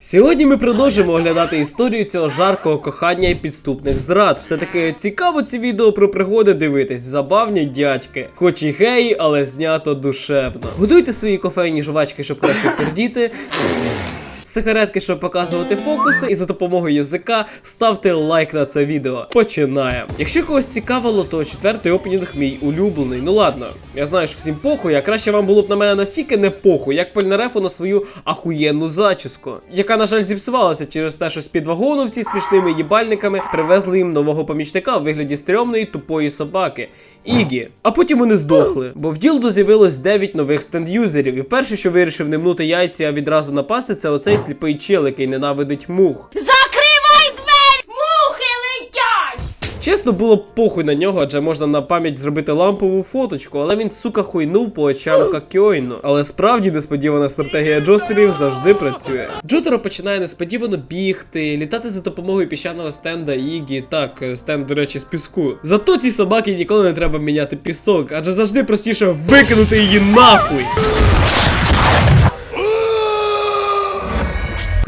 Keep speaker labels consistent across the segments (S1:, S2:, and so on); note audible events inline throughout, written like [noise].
S1: Сьогодні ми продовжимо оглядати історію цього жаркого кохання і підступних зрад. Все таки цікаво ці відео про пригоди дивитись, забавні дядьки. Хоч і геї, але знято душевно. Годуйте свої кофейні жувачки, щоб краще пердіти. Сигаретки, щоб показувати фокуси, і за допомогою язика ставте лайк на це відео. Починаємо. Якщо когось цікавило, то четвертий опенінг мій улюблений. Ну ладно, я знаю, що всім похуй, а краще вам було б на мене настільки не похуй, як Польнарефу на свою ахуєнну зачіску, яка, на жаль, зіпсувалася через те, що з-під вагону всі смішними їбальниками привезли їм нового помічника в вигляді стрьомної тупої собаки. Ігі. А потім вони здохли, бо в ділду з'явилось 9 нових стенд-юзерів, і вперше, що вирішив не мнути яйця, а відразу напасти, це оцей сліпий чел, який ненавидить мух.
S2: Закривай двері! Мухи летять!
S1: Чесно, було б похуй на нього, адже можна на пам'ять зробити лампову фоточку, але він, сука, хуйнув по очам Какьойну. Але справді несподівана стратегія джостерів завжди працює. Джотеро починає несподівано бігти, літати за допомогою піщаного стенда Ігі. Так, стенд, до речі, з піску. Зато цій собаки ніколи не треба міняти пісок, адже завжди простіше викинути її нахуй.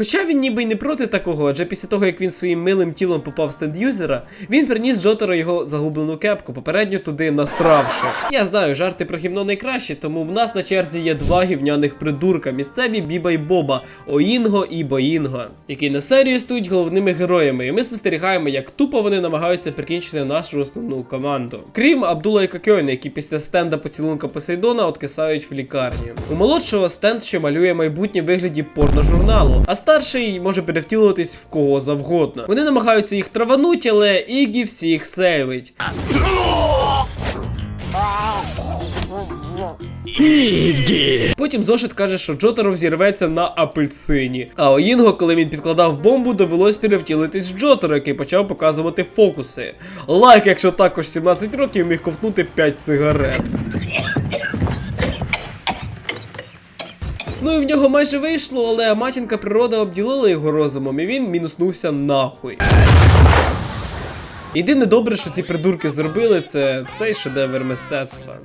S1: Хоча він ніби й не проти такого, адже після того, як він своїм милим тілом попав в стенд-юзера, він приніс Джотеро його загублену кепку, попередньо туди насравши. Я знаю, жарти про гівно найкращі, тому в нас на черзі є два гівняних придурка, місцеві Біба і Боба, Оінго і Боінго, які на серію стають головними героями, і ми спостерігаємо, як тупо вони намагаються прикінчити нашу основну команду. Крім Абдула і Кокьойна, які після стенда поцілунка Посейдона откисають в лікарні. У молодшого стенд, що малює майбутнє вигляді порножурналу, а старший може перевтілитись в кого завгодно. Вони намагаються їх травануть, але Ігі всіх сейвить. Потім зошит каже, що Джотеро взірветься на апельсині. А Оїнго, коли він підкладав бомбу, довелось перевтілитись в Джотеро, який почав показувати фокуси. Лайк, якщо також 17 років міг ковтнути 5 сигарет. Ну і в нього майже вийшло, але матінка природа обділила його розумом, і він мінуснувся нахуй. Єдине добре, що ці придурки зробили, це цей шедевр мистецтва.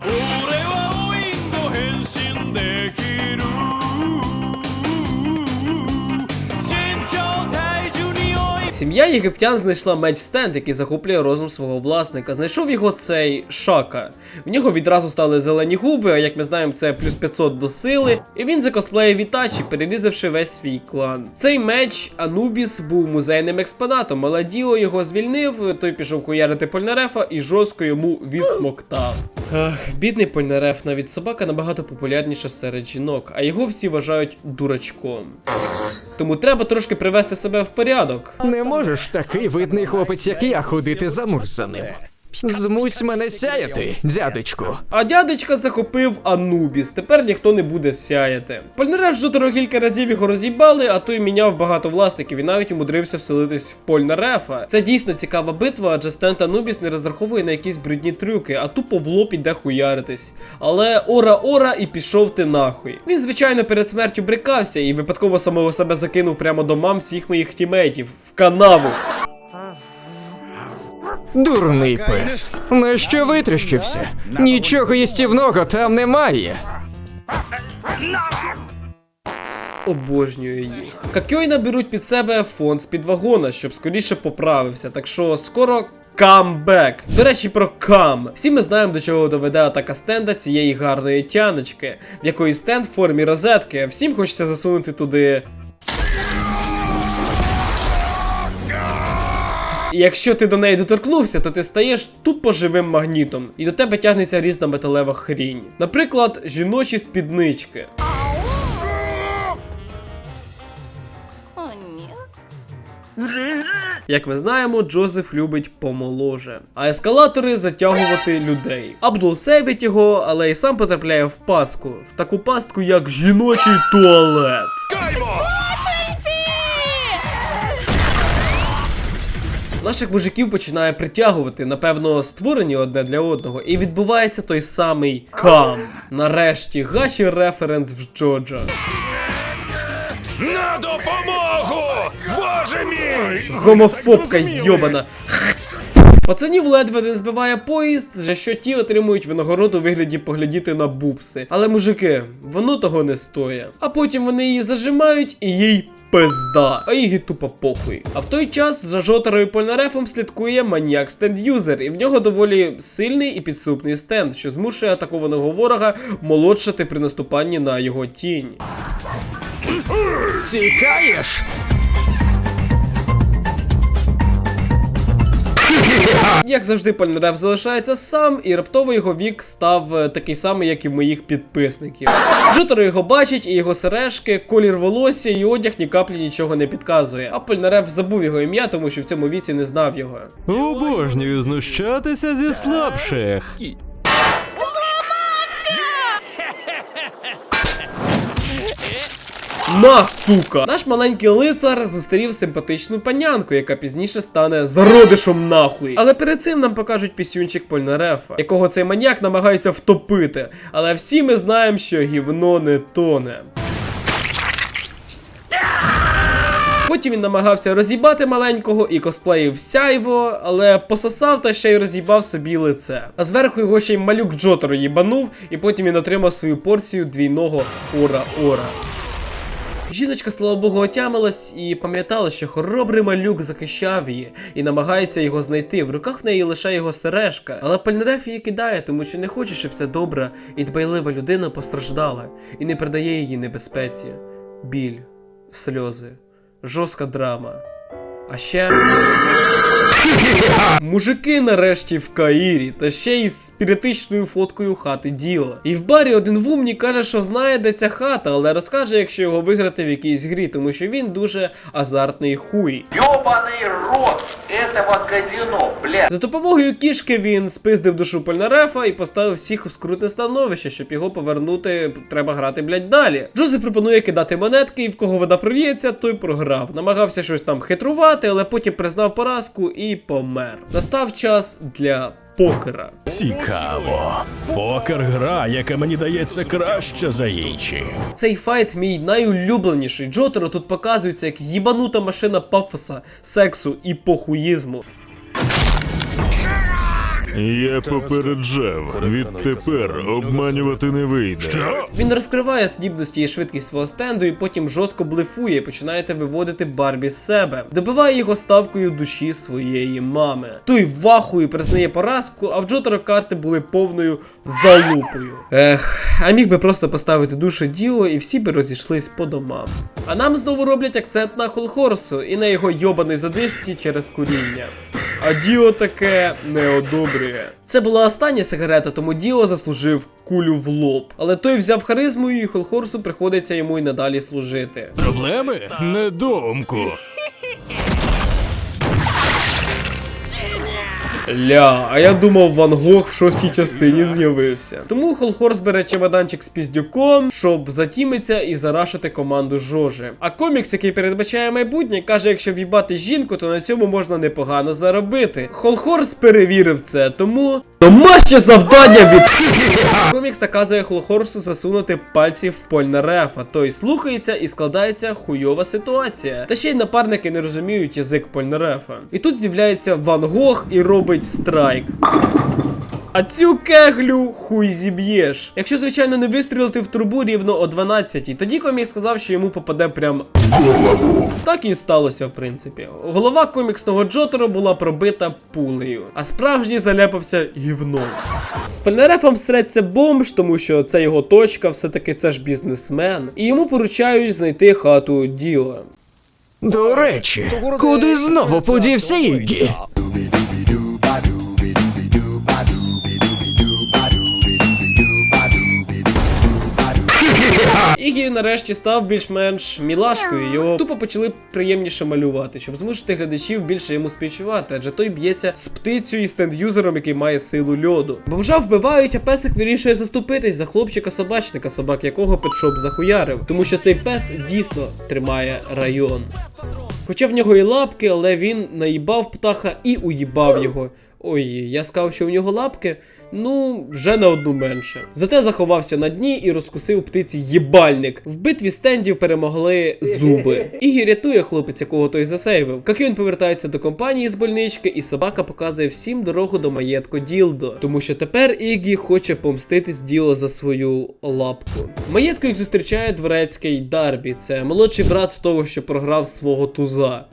S1: Сім'я єгиптян знайшла меч стенд, який захоплює розум свого власника. Знайшов його цей шака. В нього відразу стали зелені губи, а як ми знаємо, це плюс 500 до сили. І він закосплеїв Ітачі, перерізавши весь свій клан. Цей меч Анубіс був музейним експонатом, але Діо його звільнив, той пішов хуярити Польнарефа і жорстко йому відсмоктав. Ах, бідний Польнареф, навіть собака набагато популярніша серед жінок, а його всі вважають дурачком. Тому треба трошки привести себе в порядок.
S3: Не можеш такий видний хлопець, як я, ходити замурзаним. Змусь мене сяяти, дядечку.
S1: А дядечка захопив Анубіс. Тепер ніхто не буде сяяти. Польнареф Жотеро кілька разів його роз'їбали, а той міняв багато власників і навіть умудрився вселитись в Польнарефа. Це дійсно цікава битва, адже стенд Анубіс не розраховує на якісь брудні трюки, а тупо в лоб іде хуяритись. Але ора-ора і пішов ти нахуй. Він, звичайно, перед смертю брикався і випадково самого себе закинув прямо до мам всіх моїх тімейтів в канаву.
S3: Дурний пес. На що витріщився? Нічого їстівного там немає.
S1: Обожнюю їх. Какьойна беруть під себе фон з під вагона, щоб скоріше поправився. Так що скоро. Камбек. До речі, про кам. Всі ми знаємо, до чого доведе атака стенда цієї гарної тяночки, в якої стенд в формі розетки. Всім хочеться засунути туди. І якщо ти до неї доторкнувся, то ти стаєш тупо живим магнітом, і до тебе тягнеться різна металева хрінь. Наприклад, жіночі спіднички. Як ми знаємо, Джозеф любить помоложе, а ескалатори затягувати людей. Абдул сейвить його, але й сам потрапляє в пастку, в таку пастку, як жіночий туалет. Наших мужиків починає притягувати, напевно, створені одне для одного, і відбувається той самий кам. Нарешті гачі референс в Джоджо.
S4: На допомогу! Боже мій!
S1: Гомофобка йобана. Пацанів ледве не збиває поїзд, за що ті отримують винагороду у вигляді поглядіти на бубси. Але мужики, воно того не стоє. А потім вони її зажимають і їй пизда, а її тупо похуй. А в той час за Жотерою Польнарефом слідкує маніяк стенд-юзер, і в нього доволі сильний і підступний стенд, що змушує атакованого ворога молодшати при наступанні на його тінь.
S3: Тікаєш?
S1: Як завжди, Пальнерев залишається сам, і раптово його вік став е, такий самий, як і в моїх підписників. Джотеро його бачить, і його сережки, колір волосся і одяг ні каплі нічого не підказує. А Пальнерев забув його ім'я, тому що в цьому віці не знав його.
S4: Обожнюю знущатися зі слабших.
S1: На, сука! Наш маленький лицар зустрів симпатичну панянку, яка пізніше стане зародишом нахуй. Але перед цим нам покажуть пісюнчик Польнарефа, якого цей маньяк намагається втопити. Але всі ми знаємо, що гівно не тоне. Потім він намагався роз'їбати маленького і косплеїв сяйво, але пососав та ще й роз'їбав собі лице. А зверху його ще й малюк Джотеро їбанув, і потім він отримав свою порцію двійного ора-ора. Жіночка, слава Богу, отямилась і пам'ятала, що хоробрий малюк захищав її і намагається його знайти. В руках в неї лише його сережка. Але Пальнереф її кидає, тому що не хоче, щоб ця добра і дбайлива людина постраждала і не придає її небезпеці. Біль, сльози, жорстка драма. А ще. Мужики нарешті в Каїрі, та ще й з спіритичною фоткою хати Діла. І в барі один в умні каже, що знає, де ця хата, але розкаже, якщо його виграти в якійсь грі, тому що він дуже азартний хуй.
S5: Ёбаный рот этого казино, блядь.
S1: За допомогою кішки він спиздив душу Польнарефа і поставив всіх в скрутне становище, щоб його повернути, треба грати, блядь, далі. Джозеф пропонує кидати монетки, і в кого вода прольється, той програв. Намагався щось там хитрувати, але потім признав поразку і помер. Настав час для покера.
S4: Цікаво. Покер гра, яка мені дається краще за інші.
S1: Цей файт мій найулюбленіший. Джотеро тут показується як їбанута машина пафоса, сексу і похуїзму.
S6: Я попереджав, відтепер обманювати не вийде.
S4: Що?
S1: Він розкриває здібності і швидкість свого стенду, і потім жорстко блефує, і починаєте виводити Барбі з себе. Добиває його ставкою душі своєї мами. Той вахує признає поразку, а в Джотера карти були повною залупою. Ех, а міг би просто поставити душу Діо, і всі би розійшлись по домам. А нам знову роблять акцент на Холхорсу і на його йобаний задишці через куріння. А Діо таке не одобрює. Це була остання сигарета, тому Діо заслужив кулю в лоб. Але той взяв харизмою, і Холхорсу приходиться йому й надалі служити.
S4: Проблеми? Недоумку.
S1: Ля, а я думав, Ван Гог в шостій частині з'явився. Тому Холхорс бере чемоданчик з піздюком, щоб затімитися і зарашити команду Жожи. А комікс, який передбачає майбутнє, каже, якщо в'їбати жінку, то на цьому можна непогано заробити. Холхорс перевірив це, тому. Домашнє завдання від [laughs] Комікс наказує Холхорсу засунути пальці в Польнарефа. Той слухається і складається хуйова ситуація. Та ще й напарники не розуміють язик Польнарефа. І тут з'являється Ван Гог і робить страйк. А цю кеглю хуй зіб'єш. Якщо, звичайно, не вистрілити в трубу рівно о 12, тоді комік сказав, що йому попаде прям голову. Так і сталося, в принципі. Голова коміксного Джотеро була пробита пулею, а справжній заляпався гівном. З Пельнерефом среться бомж, тому що це його точка, все-таки це ж бізнесмен. І йому поручають знайти хату Діла.
S3: До речі, куди знову подівся Ігі?
S1: Ігі нарешті став більш-менш мілашкою. Його тупо почали приємніше малювати, щоб змусити глядачів більше йому співчувати, адже той б'ється з птицею і стенд-юзером, який має силу льоду. Бомжа вбивають, а песик вирішує заступитись за хлопчика-собачника, собак якого Петшоп захуярив, тому що цей пес дійсно тримає район. Хоча в нього і лапки, але він наїбав птаха і уїбав його. Ой, я сказав, що в нього лапки, ну, вже на одну менше. Зате заховався на дні і розкусив птиці їбальник. В битві стендів перемогли зуби. Ігі рятує хлопець, якого той засейвив. Какюн повертається до компанії з больнички, і собака показує всім дорогу до маєтку Ділдо. Тому що тепер Ігі хоче помститись діло за свою лапку. Маєтку їх зустрічає дворецький Дарбі. Це молодший брат того, що програв свого туза.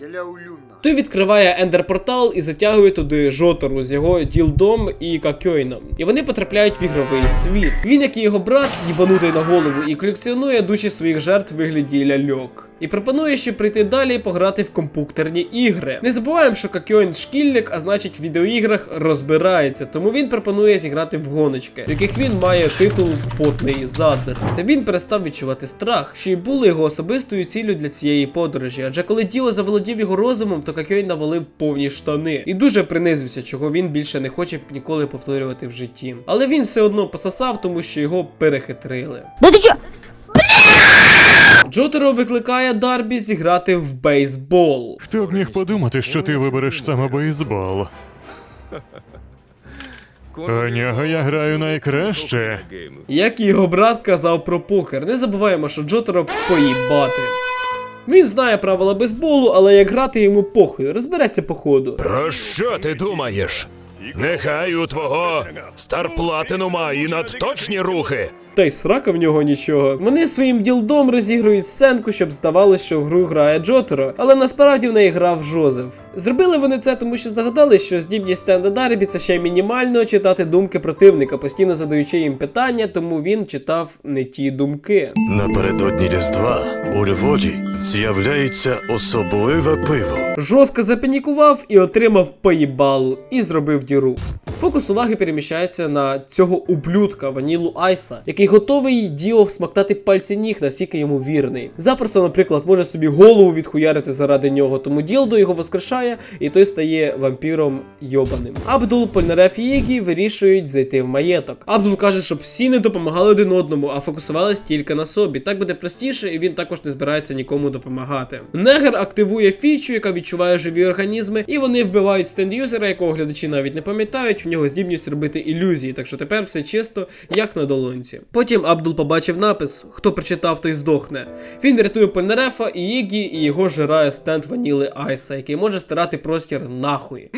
S1: Той відкриває ендер-портал і затягує туди Жотору з його ділдом і Какьойном. І вони потрапляють в ігровий світ. Він, як і його брат, їбанутий на голову, і колекціонує душі своїх жертв вигляді ляльок. І пропонує ще прийти далі і пограти в комп'ютерні ігри. Не забуваємо, що Какьойн шкільник, а значить в відеоіграх розбирається, тому він пропонує зіграти в гоночки, в яких він має титул Потний зад. Та він перестав відчувати страх, що й було його особистою ціллю для цієї подорожі. Адже коли діло заволодів його розумом, то Какьойн навалив повні штани і дуже принизився, чого він більше не хоче ніколи повторювати в житті. Але він все одно пососав, тому що його перехитрили.
S2: Да?
S1: Джотеро викликає Дарбі зіграти в бейсбол.
S6: Хто б міг подумати, що ти вибереш саме бейсбол? У нього я граю найкраще.
S1: Як і його брат казав про покер, не забуваємо, що Джотеро поїбати. Він знає правила бейсболу, але як грати йому похуй, розбереться по ходу.
S4: Про що ти думаєш? Нехай у твого старплатинума і надточні рухи.
S1: Та й срака в нього нічого. Вони своїм ділдом розігрують сценку, щоб здавалося, що в гру грає Джотеро, але насправді в неї грав Жозеф. Зробили вони це, тому що здогадались, що здібність Стенда Дарбі це ще мінімально читати думки противника, постійно задаючи їм питання, тому він читав не ті думки.
S7: Напередодні Різдва у Львові з'являється особливе пиво.
S1: Жорстко запанікував і отримав поїбалу і зробив діру. Фокус уваги переміщається на цього ублюдка Ванілу Айса, який готовий діо всмактати пальці ніг, наскільки йому вірний. Запросто, наприклад, може собі голову відхуярити заради нього, тому ділдо його воскрешає, і той стає вампіром йобаним. Абдул, Польнареф і Ігі вирішують зайти в маєток. Абдул каже, щоб всі не допомагали один одному, а фокусувались тільки на собі. Так буде простіше, і він також не збирається нікому допомагати. Негер активує фічу, яка відчуває живі організми, і вони вбивають стенд-юзера, якого глядачі навіть не пам'ятають. В нього здібність робити ілюзії, так що тепер все чисто, як на долонці. Потім Абдул побачив напис: хто прочитав, той здохне. Він рятує Польнарефа і Ігі, і його жирає стенд Ваніли Айса, який може стирати простір нахуй.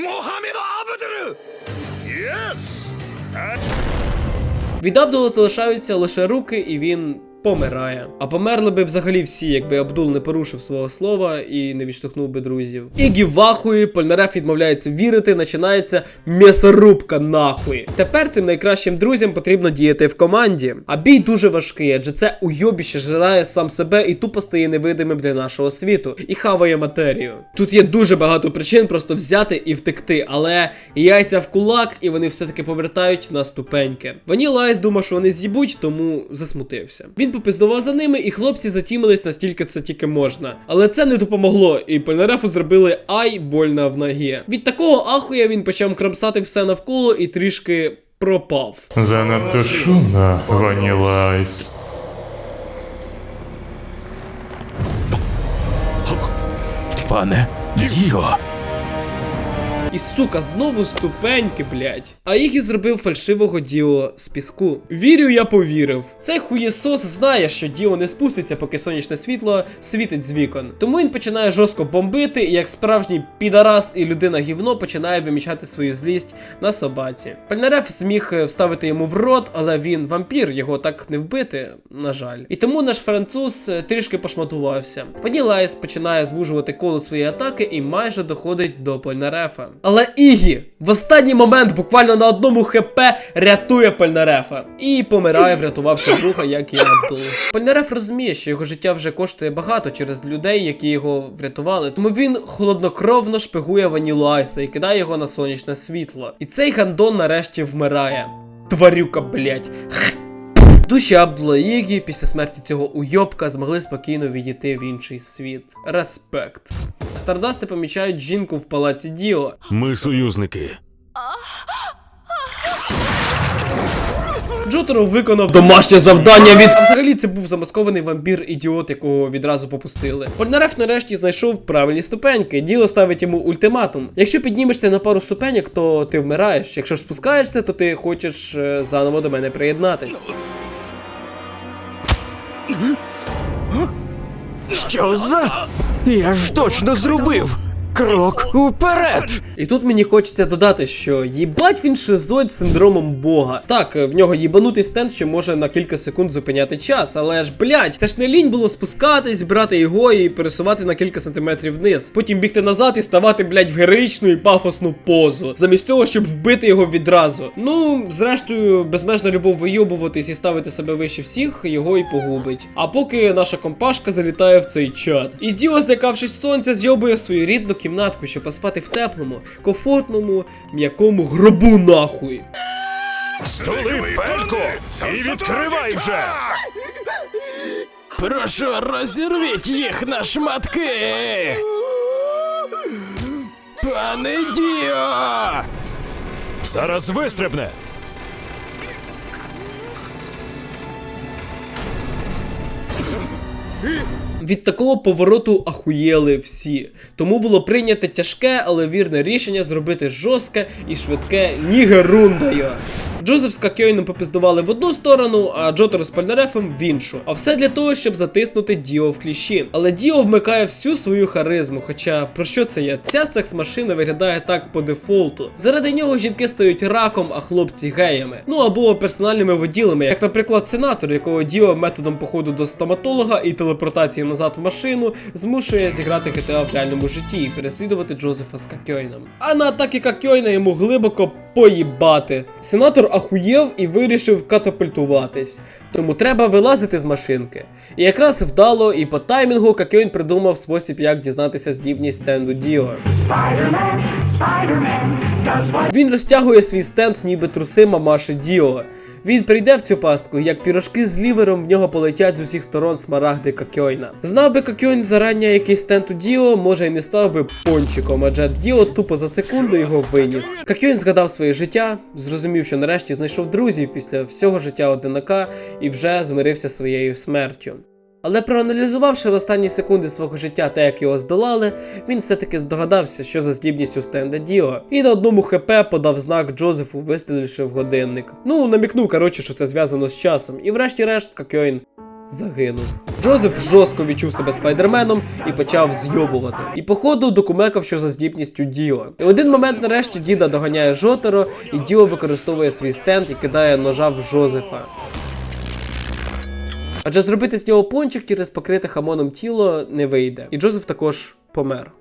S1: Від Абдула залишаються лише руки, і він помирає. А померли би взагалі всі, якби Абдул не порушив свого слова і не відштовхнув би друзів. Ігі вахує, Польнареф відмовляється вірити, починається м'ясорубка нахуй. Тепер цим найкращим друзям потрібно діяти в команді. А бій дуже важкий, адже це уйобіще жирає сам себе і тупо стає невидимим для нашого світу і хаває матерію. Тут є дуже багато причин просто взяти і втекти, але яйця в кулак, і вони все-таки повертають на ступеньки. Ваніла Айс думав, що вони з'їбуть, тому засмутився. Він попиздував за ними, і хлопці затімились настільки це тільки можна. Але це не допомогло, і Польнарефу зробили ай больно в ногі. Від такого ахуя він почав крамсати все навколо і трішки пропав.
S6: Занадто шумно, Ваніла Айс.
S4: Пане Діо.
S1: І сука, знову ступеньки, блять. А їх і зробив фальшивого Діо з піску. Вірю, я повірив. Цей хуєсос знає, що Діо не спуститься, поки сонячне світло світить з вікон. Тому він починає жорстко бомбити, і як справжній підарас і людина гівно починає вимічати свою злість на собаці. Пальнареф зміг е, вставити йому в рот, але він вампір, його так не вбити, на жаль. І тому наш француз е, трішки пошматувався. Ванілайс починає звужувати коло своєї атаки і майже доходить до Польнарефа. Але Ігі в останній момент, буквально на одному хп, рятує Польнарефа і помирає, врятувавши друга, як і Абдул. Польнареф розуміє, що його життя вже коштує багато через людей, які його врятували. Тому він холоднокровно шпигує Ванілу Айса і кидає його на сонячне світло. І цей гандон нарешті вмирає. Тварюка, блять. Душі Абдула Ігі після смерті цього уйобка змогли спокійно відійти в інший світ. Респект. Стардасти помічають жінку в палаці Діо.
S6: Ми союзники.
S1: Джотеро виконав домашнє завдання від. А взагалі це був замаскований вампір-ідіот, якого відразу попустили. Польнареф нарешті знайшов правильні ступеньки. Діло ставить йому ультиматум. Якщо піднімешся на пару ступеньок, то ти вмираєш. Якщо ж спускаєшся, то ти хочеш е, заново до мене приєднатись.
S3: Що за? Я ж точно зробив! Крок уперед!
S1: І тут мені хочеться додати, що їбать він шизоїд синдромом Бога. Так, в нього їбанутий стенд, що може на кілька секунд зупиняти час, але ж блять, це ж не лінь було спускатись, брати його і пересувати на кілька сантиметрів вниз. Потім бігти назад і ставати, блять, в героїчну і пафосну позу. Замість того, щоб вбити його відразу. Ну, зрештою, безмежна любов вийобуватись і ставити себе вище всіх, його і погубить. А поки наша компашка залітає в цей чат. І Діо, злякавшись сонця, зйобує свою рідну кімнатку, щоб поспати в теплому, комфортному, м'якому гробу нахуй.
S4: Стули і відкривай вже!
S3: Прошу, розірвіть їх на шматки! Пане Діо!
S4: Зараз вистрибне!
S1: Від такого повороту ахуєли всі. Тому було прийнято тяжке, але вірне рішення зробити жорстке і швидке нігерундаю. Джозеф з Какьойном попиздували в одну сторону, а Джотеро з Пальнарефом в іншу. А все для того, щоб затиснути Діо в кліщі. Але Діо вмикає всю свою харизму. Хоча про що це я? Ця секс-машина виглядає так по дефолту. Заради нього жінки стають раком, а хлопці геями. Ну або персональними воділами, як, наприклад, сенатор, якого Діо методом походу до стоматолога і телепортації назад в машину змушує зіграти GTA в реальному житті і переслідувати Джозефа з Какьойном. А на атаки Какьойна йому глибоко поїбати. Сенатор ахуєв і вирішив катапультуватись. Тому треба вилазити з машинки. І якраз вдало і по таймінгу Какьойн придумав спосіб, як дізнатися здібність стенду Діо. Він розтягує свій стенд, ніби труси мамаші Діо. Він прийде в цю пастку, як пірожки з лівером в нього полетять з усіх сторон смарагди Какьойна. Знав би Какьойн зарання якийсь стенд у Діо, може й не став би пончиком, адже Діо тупо за секунду його виніс. Какьойн згадав своє життя, зрозумів, що нарешті знайшов друзів після всього життя одинака і вже змирився своєю смертю. Але проаналізувавши в останні секунди свого життя те, як його здолали, він все-таки здогадався, що за здібність у стенда Діо, і на одному ХП подав знак Джозефу, вистріливши в годинник. Ну, намікнув, коротше, що це зв'язано з часом, і врешті-решт Какьойн загинув. Джозеф жорстко відчув себе спайдерменом і почав зйобувати. І походу докумекав, що за здібністю Діо. І в один момент нарешті діда доганяє Жотеро, і Діо використовує свій стенд і кидає ножа в Джозефа. Адже зробити з нього пончик через покрите хамоном тіло не вийде. І Джозеф також помер.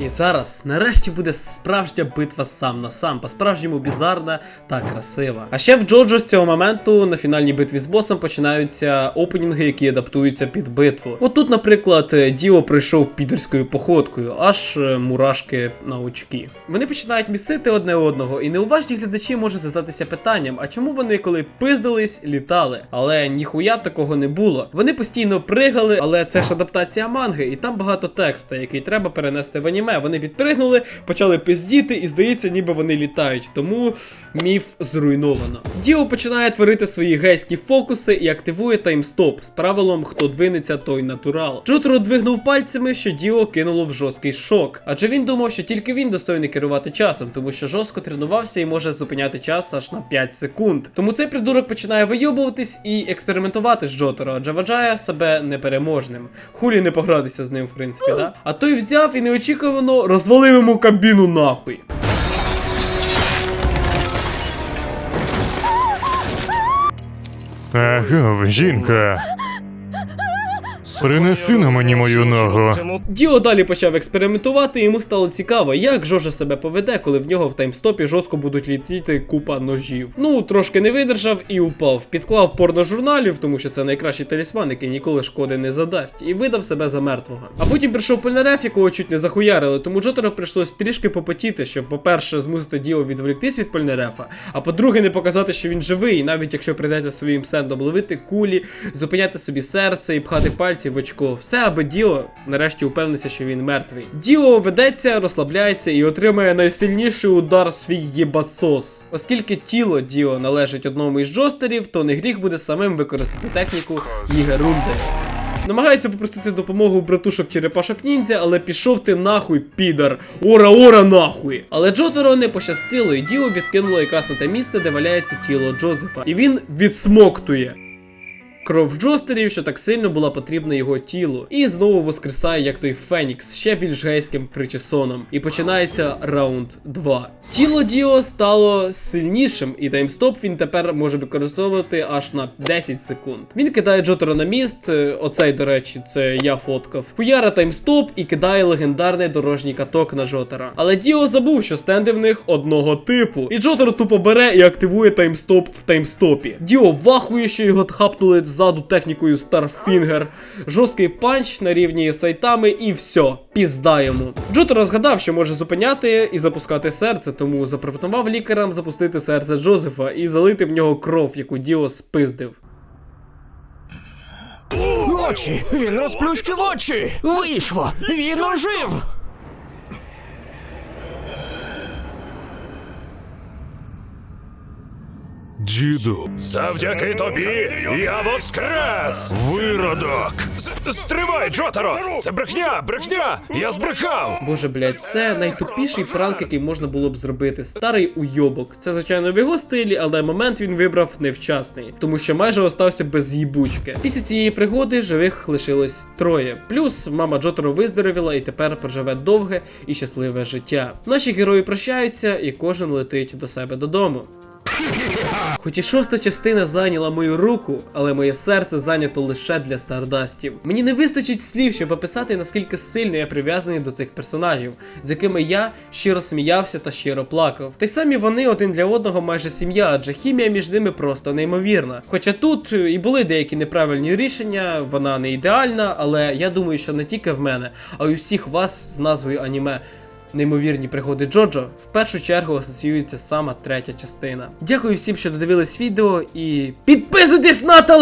S1: І зараз нарешті буде справжня битва сам на сам, по-справжньому бізарна та красива. А ще в Джоджо з цього моменту на фінальній битві з босом починаються опенінги, які адаптуються під битву. От тут, наприклад, Діо прийшов підерською походкою, аж е, мурашки на очки. Вони починають місити одне одного, і неуважні глядачі можуть задатися питанням: а чому вони, коли пиздились, літали? Але ніхуя такого не було. Вони постійно пригали, але це ж адаптація манги, і там багато текста, який треба перенести в аніме. Вони підпригнули, почали пиздіти, і здається, ніби вони літають. Тому міф зруйновано. Діо починає творити свої гейські фокуси і активує таймстоп з правилом хто двинеться, той натурал. Джотеро двигнув пальцями, що Діо кинуло в жорсткий шок. Адже він думав, що тільки він достойний керувати часом, тому що жорстко тренувався і може зупиняти час аж на 5 секунд. Тому цей придурок починає вийобуватись і експериментувати з Джотеро, адже вважає себе непереможним. Хулі не погратися з ним, в принципі, да? А той взяв і неочікувано розвалив йому кабіну нахуй.
S6: Агов, жінка. Принеси на мені мою ногу.
S1: Діо далі почав експериментувати, йому стало цікаво, як Жожа себе поведе, коли в нього в таймстопі жорстко будуть літіти купа ножів. Ну, трошки не видержав і упав. Підклав порножурналів, тому що це найкращий талісман, який ніколи шкоди не задасть, і видав себе за мертвого. А потім прийшов Польнареф, якого чуть не захуярили, тому Джотеру прийшлось трішки попотіти, щоб, по-перше, змусити Діо відволіктись від Польнарефа, а по-друге, не показати, що він живий, навіть якщо прийдеться своїм сендом ловити кулі, зупиняти собі серце і пхати пальці в в очко. Все, аби Діо нарешті упевнився, що він мертвий. Діо ведеться, розслабляється і отримає найсильніший удар свій єбасос. Оскільки тіло Діо належить одному із джостерів, то не гріх буде самим використати техніку Нігерунди. Намагається попросити допомогу в братушок черепашок ніндзя, але пішов ти нахуй, підар. Ора ора нахуй. Але Джотеро не пощастило, і Діо відкинуло якраз на те місце, де валяється тіло Джозефа. І він відсмоктує. Кров Джостерів, що так сильно була потрібна його тілу, і знову воскресає як той Фенікс, ще більш гейським причесоном. І починається раунд 2. Тіло Діо стало сильнішим, і таймстоп він тепер може використовувати аж на 10 секунд. Він кидає Джотера на міст. е, Оцей, до речі, це я фоткав. Хуяра таймстоп і кидає легендарний дорожній каток на Джотера. Але Діо забув, що стенди в них одного типу. І Джотер тупо бере і активує таймстоп в таймстопі. Діо вахує, що його хапнули ззаду технікою Starfinger. Жорсткий панч на рівні сайтами, і все, пізда йому. Джотер розгадав, що може зупиняти і запускати серце, тому запропонував лікарям запустити серце Джозефа і залити в нього кров, яку Діо спиздив.
S3: Очі! Він розплющив очі! Вийшло! Він ожив!
S6: Діду.
S4: Завдяки тобі я воскрес! Виродок! Стривай, Джотеро! Це брехня! Брехня! Я збрехав!
S1: Боже, блядь, це найтупіший пранк, який можна було б зробити. Старий уйобок. Це, звичайно, в його стилі, але момент він вибрав невчасний, тому що майже остався без їбучки. Після цієї пригоди живих лишилось троє. Плюс мама Джотеро виздоровіла і тепер проживе довге і щасливе життя. Наші герої прощаються, і кожен летить до себе додому. Хоч і шоста частина зайняла мою руку, але моє серце зайнято лише для стардастів. Мені не вистачить слів, щоб описати, наскільки сильно я прив'язаний до цих персонажів, з якими я щиро сміявся та щиро плакав. Та й самі вони один для одного майже сім'я, адже хімія між ними просто неймовірна. Хоча тут е, і були деякі неправильні рішення, вона не ідеальна, але я думаю, що не тільки в мене, а й у всіх вас з назвою аніме. Неймовірні пригоди Джоджо в першу чергу асоціюється сама третя частина. Дякую всім, що додивились відео і підписуйтесь на теле.